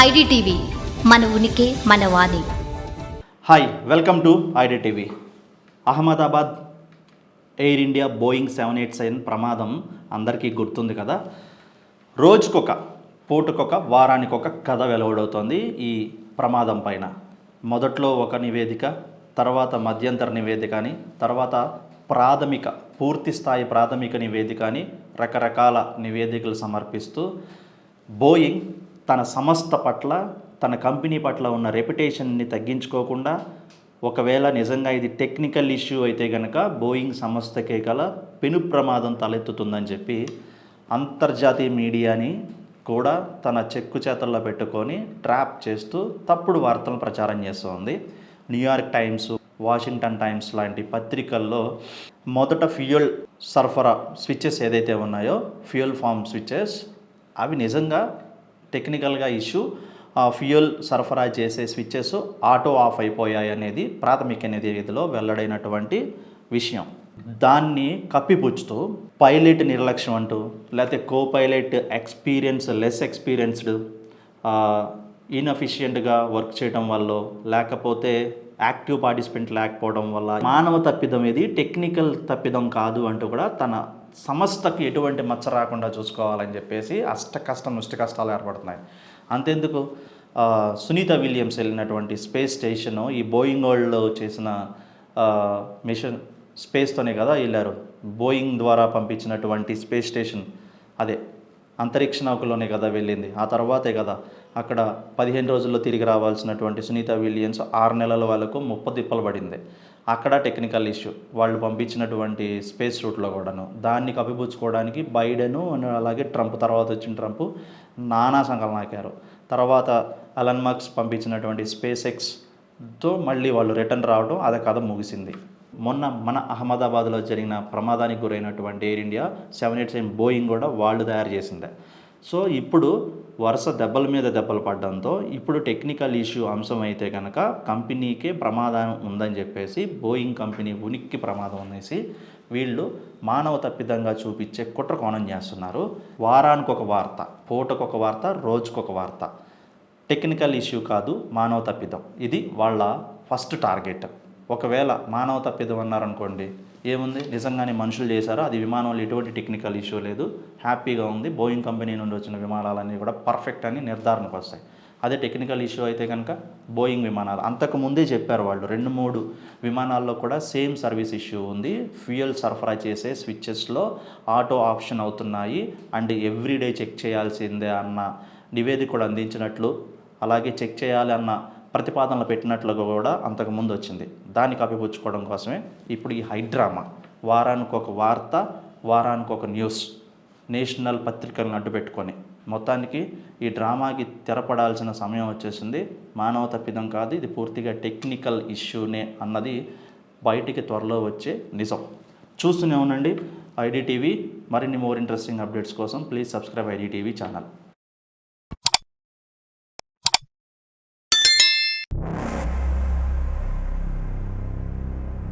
IDTV మన ఉనికి మన వాణి. Hi welcome to IDTV. Ahmedabad air India Boeing seven eight seven ప్రమాదం అందరికీ గుర్తుంది కదా? రోజుకొక పూటకొక వారానికొక కథ వెలువడవుతోంది ఈ ప్రమాదం పైన. మొదట్లో ఒక నివేదిక తర్వాత మధ్యంతర నివేదిక అని తర్వాత ప్రాథమిక పూర్తి స్థాయి ప్రాథమిక నివేదిక అని రకరకాల నివేదికలు సమర్పిస్తూ బోయింగ్ తన సంస్థ పట్ల తన కంపెనీ పట్ల ఉన్న రెప్యుటేషన్ని తగ్గించుకోకుండా ఒకవేళ నిజంగా ఇది టెక్నికల్ ఇష్యూ అయితే కనుక బోయింగ్ సంస్థకే గల పెను ప్రమాదం తలెత్తుతుందని చెప్పి అంతర్జాతీయ మీడియాని కూడా తన చెక్కు చేతల్లో పెట్టుకొని ట్రాప్ చేస్తూ తప్పుడు వార్తలను ప్రచారం చేస్తోంది. న్యూయార్క్ టైమ్స్ వాషింగ్టన్ టైమ్స్ లాంటి పత్రికల్లో మొదట ఫ్యూయల్ సరఫరా స్విచ్చెస్ ఏదైతే ఉన్నాయో ఫ్యూయల్ ఫామ్ స్విచ్చెస్ అవి నిజంగా టెక్నికల్గా ఇష్యూ ఆ ఫ్యూయల్ సరఫరా చేసే స్విచ్చెస్ ఆటో ఆఫ్ అయిపోయాయి అనేది ప్రాథమిక నివేదికలో వెల్లడైనటువంటి విషయం. దాన్ని కప్పిపుచ్చుతూ పైలట్ నిర్లక్ష్యం అంటూ లేకపోతే co pilot experience less experienced ఇన్ఎఫిషియెంట్గా work చేయడం వల్ల లేకపోతే యాక్టివ్ పార్టిసిపెంట్ లేకపోవడం వల్ల మానవ తప్పిదం ఇది టెక్నికల్ తప్పిదం కాదు అంటూ కూడా తన సంస్థకి ఎటువంటి మచ్చ రాకుండా చూసుకోవాలని చెప్పేసి అష్ట కష్టం ఇష్ట కష్టాలు ఏర్పడుతున్నాయి. అంతెందుకు? సునీత విలియమ్స్ వెళ్ళినటువంటి స్పేస్ స్టేషను ఈ బోయింగ్ వరల్డ్లో చేసిన మిషన్ స్పేస్తోనే కదా వెళ్ళారు. బోయింగ్ ద్వారా పంపించినటువంటి స్పేస్ స్టేషన్ అదే అంతరిక్ష నౌకలోనే కదా వెళ్ళింది. ఆ తర్వాతే కదా అక్కడ పదిహేను రోజుల్లో తిరిగి రావాల్సినటువంటి సునీత విలియన్స్ ఆరు నెలల వాళ్ళకు ముప్ప తిప్పలు పడింది. అక్కడ టెక్నికల్ ఇష్యూ. వాళ్ళు పంపించినటువంటి స్పేస్ రూట్లో కూడాను. దాన్ని కప్పిపుచ్చుకోవడానికి బైడెను అలాగే ట్రంప్ తర్వాత వచ్చిన ట్రంప్ నానా సంఘాలు నాకారు. తర్వాత అలన్ మక్స్ పంపించినటువంటి స్పేస్ ఎక్స్తో మళ్ళీ వాళ్ళు రిటర్న్ రావడం అదే కథ ముగిసింది. మొన్న మన అహ్మదాబాద్లో జరిగిన ప్రమాదానికి గురైనటువంటి air India seven eight seven Boeing కూడా వాళ్ళు తయారు చేసిందే. సో ఇప్పుడు వరుస దెబ్బల మీద దెబ్బలు పడడంతో ఇప్పుడు టెక్నికల్ ఇష్యూ అంశం అయితే కనుక కంపెనీకే ప్రమాదం ఉందని చెప్పేసి బోయింగ్ కంపెనీ ఉనికి ప్రమాదం అనేసి వీళ్ళు మానవ తప్పిదంగా చూపించే కుట్ర కోణం చేస్తున్నారు. వారానికి ఒక వార్త పూటకొక వార్త రోజుకొక వార్త. టెక్నికల్ ఇష్యూ కాదు మానవ తప్పిదం. ఇది వాళ్ళ ఫస్ట్ టార్గెట్. ఒకవేళ మానవ తప్పిదం అన్నారనుకోండి ఏముంది? నిజంగానే మనుషులు చేశారో? అది విమానంలో ఎటువంటి టెక్నికల్ ఇష్యూ లేదు. హ్యాపీగా ఉంది. బోయింగ్ కంపెనీ నుండి వచ్చిన విమానాలన్నీ కూడా పర్ఫెక్ట్ అని నిర్ధారణకు వస్తాయి. అదే టెక్నికల్ ఇష్యూ అయితే కనుక బోయింగ్ విమానాలు. అంతకు ముందే చెప్పారు వాళ్ళు. రెండు మూడు విమానాల్లో కూడా సేమ్ సర్వీస్ ఇష్యూ ఉంది. ఫ్యూయల్ సరఫరా చేసే స్విచ్చెస్లో ఆటో ఆప్షన్ అవుతున్నాయి. అండ్ ఎవ్రీడే చెక్ చేయాల్సిందే అన్న నివేదిక కూడా అందించినట్లు అలాగే చెక్ చేయాలి అన్న ప్రతిపాదనలు పెట్టినట్లుగా కూడా అంతకుముందు వచ్చింది. దాన్ని కప్పిపుచ్చుకోవడం కోసమే ఇప్పుడు ఈ హైడ్రామా వారానికి ఒక వార్త వారానికి ఒక న్యూస్ నేషనల్ పత్రికలను అడ్డుపెట్టుకొని మొత్తానికి ఈ డ్రామాకి తెరపడాల్సిన సమయం వచ్చేసింది. మానవ తప్పిదం కాదు ఇది పూర్తిగా టెక్నికల్ ఇష్యూనే అన్నది బయటికి త్వరలో వచ్చే నిజం. చూస్తూనే ఉండండి ఐడిటీవీ మరిన్ని మోర్ ఇంట్రెస్టింగ్ అప్డేట్స్ కోసం ప్లీజ్ సబ్స్క్రైబ్ ఐడిటీవీ ఛానల్.